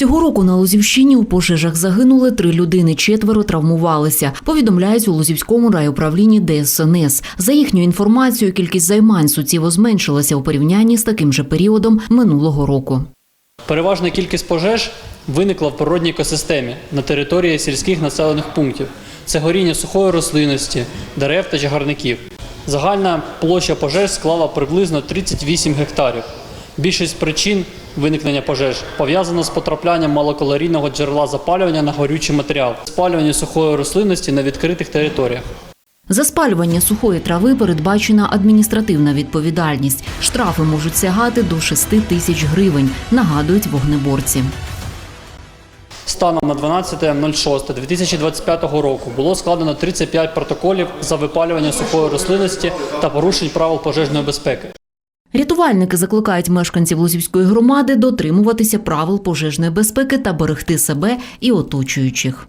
Цього року на Лозівщині у пожежах загинули три людини, четверо травмувалися. Повідомляють у Лозівському райуправлінні ДСНС. За їхньою інформацією, кількість займань суттєво зменшилася у порівнянні з таким же періодом минулого року. Переважна кількість пожеж виникла в природній екосистемі на території сільських населених пунктів. Це горіння сухої рослинності, дерев та чагарників. Загальна площа пожеж склала приблизно 38 гектарів. Більшість причин виникнення пожеж пов'язана з потраплянням малокалорійного джерела запалювання на горючий матеріал, спалювання сухої рослинності на відкритих територіях. За спалювання сухої трави передбачена адміністративна відповідальність. Штрафи можуть сягати до 6 тисяч гривень, нагадують вогнеборці. Станом на 12.06.2025 року було складено 35 протоколів за випалювання сухої рослинності та порушень правил пожежної безпеки. Рятувальники закликають мешканців Лозівської громади дотримуватися правил пожежної безпеки та берегти себе і оточуючих.